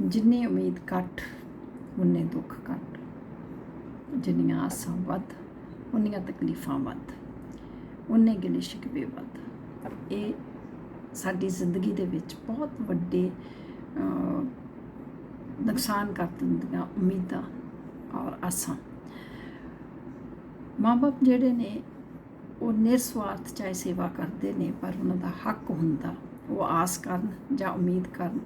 ਜਿੰਨੀ ਉਮੀਦ ਘੱਟ, ਉਨੇ ਦੁੱਖ ਘੱਟ। ਜਿੰਨੀਆਂ ਆਸਾਂ ਵੱਧ, ਉਨੀਆਂ ਤਕਲੀਫਾਂ ਵੱਧ। ਉਨੇ ਗਿਲੇ ਸ਼ਿਕਵੇ ਵੱਧ। ਇਹ ਸਾਡੀ ਜ਼ਿੰਦਗੀ ਦੇ ਵਿੱਚ ਬਹੁਤ ਵੱਡੇ ਨੁਕਸਾਨ ਕਰ ਦਿੰਦੀਆਂ ਉਮੀਦਾਂ ਔਰ ਆਸਾਂ। ਮਾਪੇ ਜਿਹੜੇ ਨੇ, ਉਹ ਨਿਰਸਵਾਰਥ ਚਾਹੇ ਸੇਵਾ ਕਰਦੇ ਨੇ, ਪਰ ਉਹਨਾਂ ਦਾ ਹੱਕ ਹੁੰਦਾ ਉਹ ਆਸ ਕਰਨ ਜਾਂ ਉਮੀਦ ਕਰਨ,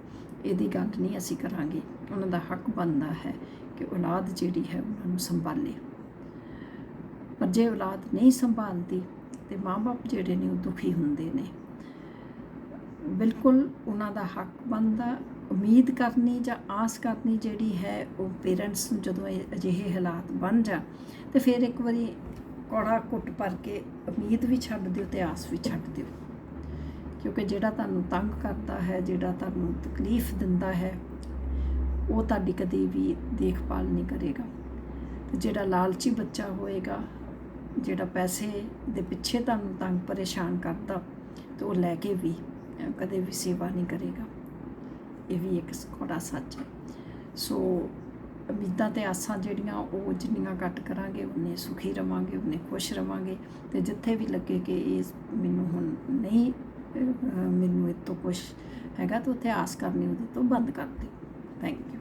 ਇਹਦੀ ਗੱਲ ਨਹੀਂ ਅਸੀਂ ਕਰਾਂਗੇ। ਉਹਨਾਂ ਦਾ ਹੱਕ ਬਣਦਾ ਹੈ ਕਿ ਔਲਾਦ ਜਿਹੜੀ ਹੈ ਉਹਨਾਂ ਨੂੰ ਸੰਭਾਲੇ। ਪਰ ਜੇ ਔਲਾਦ ਨਹੀਂ ਸੰਭਾਲਦੀ, ਤੇ ਮਾਪੇ ਜਿਹੜੇ ਨੇ ਉਹ ਦੁਖੀ ਹੁੰਦੇ ਨੇ। ਬਿਲਕੁਲ ਉਹਨਾਂ ਦਾ ਹੱਕ ਬਣਦਾ, ਉਮੀਦ ਕਰਨੀ ਜਾਂ ਆਸ ਕਰਨੀ ਜਿਹੜੀ ਹੈ ਉਹ ਪੇਰੈਂਟਸ ਨੂੰ ਜਦੋਂ ਇਹ ਅਜਿਹੇ ਹਾਲਾਤ ਬਣ ਜਾ ਤੇ ਫਿਰ ਇੱਕ ਵਾਰੀ ਕੌੜਾ ਕੁੱਟ ਭਰ ਕੇ ਉਮੀਦ ਵੀ ਛੱਡ ਦਿਓ ਤੇ ਆਸ ਵੀ ਛੱਡ ਦਿਓ। ਕਿਉਂਕਿ ਜਿਹੜਾ ਤੁਹਾਨੂੰ ਤੰਗ ਕਰਦਾ ਹੈ, ਜਿਹੜਾ ਤੁਹਾਨੂੰ ਤਕਲੀਫ ਦਿੰਦਾ ਹੈ, ਉਹ ਤੁਹਾਡੀ ਕਦੇ ਵੀ ਦੇਖਭਾਲ ਨਹੀਂ ਕਰੇਗਾ। ਤੇ ਜਿਹੜਾ ਲਾਲਚੀ ਬੱਚਾ ਹੋਏਗਾ, ਜਿਹੜਾ ਪੈਸੇ ਦੇ ਪਿੱਛੇ ਤੁਹਾਨੂੰ ਤੰਗ, ਪਰੇਸ਼ਾਨ ਕਰਦਾ, ਤੇ ਉਹ ਲੈ ਕੇ ਵੀ ਕਦੇ ਵੀ ਸੇਵਾ ਨਹੀਂ ਕਰੇਗਾ। ਇਹ ਵੀ ਇੱਕ ਕੋੜਾ ਸੱਚ ਹੈ। ਸੋ ਉਮੀਦਾਂ ਤੇ ਆਸਾਂ ਜਿਹੜੀਆਂ, ਉਹ ਜਿੰਨੀਆਂ ਘੱਟ ਕਰਾਂਗੇ, ਉਨੇ ਸੁਖੀ ਰਵਾਂਗੇ, ਉਨੇ ਖੁਸ਼ ਰਵਾਂਗੇ। ਤੇ ਜਿੱਥੇ ਵੀ ਲੱਗੇ ਕਿ ਇਹ ਮੈਨੂੰ ਹੁਣ ਨਹੀਂ ਮੈਨੂੰ ਇਹ ਤੋਂ ਕੁਛ ਹੈਗਾ, ਤਾਂ ਉੱਥੇ ਆਸ ਕਰਨੀ, ਉਹਦੇ ਤੋਂ ਬੰਦ ਕਰ ਦਿਓ ਥੈਂਕ ਯੂ